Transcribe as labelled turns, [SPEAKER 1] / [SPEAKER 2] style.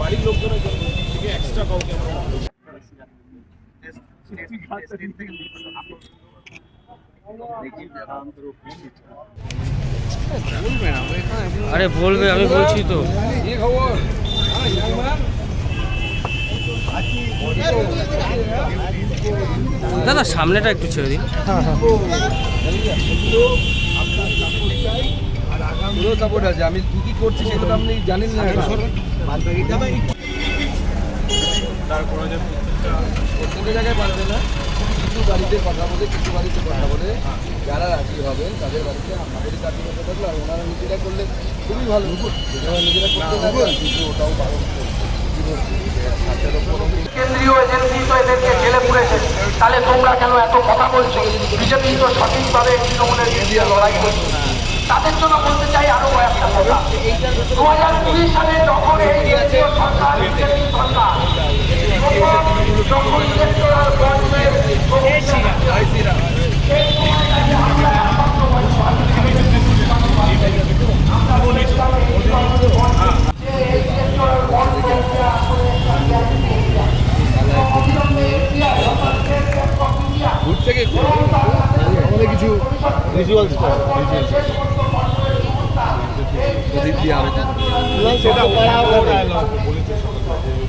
[SPEAKER 1] বাড়ির লোকজনের
[SPEAKER 2] আরে বলবে আমি বলছি তো। দাদা সামনেটা একটু ছেড়ে দিন।
[SPEAKER 3] পুরো সাপোর্ট আছে। আমি কি কি করছি সেগুলো তো আপনি জানেন না। প্রত্যেকটা জায়গায় পারবে না? বাড়িতে কথা বলে কিছু বাড়িতে কথা বলে যারা রাজি হবেন তাদের বাড়িতে আমাদের কাছে কথা থাকল আর ওনারা নিজেরা করলে খুবই ভালো। ওনারা নিজেরা করতে থাকবেন কিন্তু ওটাও ভালো।
[SPEAKER 4] কেন্দ্রীয় এজেন্সি তো এদেরকে ঠেলে পুড়েছে তাহলে তোমরা কেন এত কথা বলছো? বিজেপি তো সঠিকভাবে তৃণমূলের বিরুদ্ধে লড়াই করছে। তাদের জন্য বলতে চাই আরও একটা কথা। দু হাজার কুড়ি সালে
[SPEAKER 3] থেকে আমাদের কিছু ভিজুয়ালস ওদিক দিয়ে
[SPEAKER 1] সেটা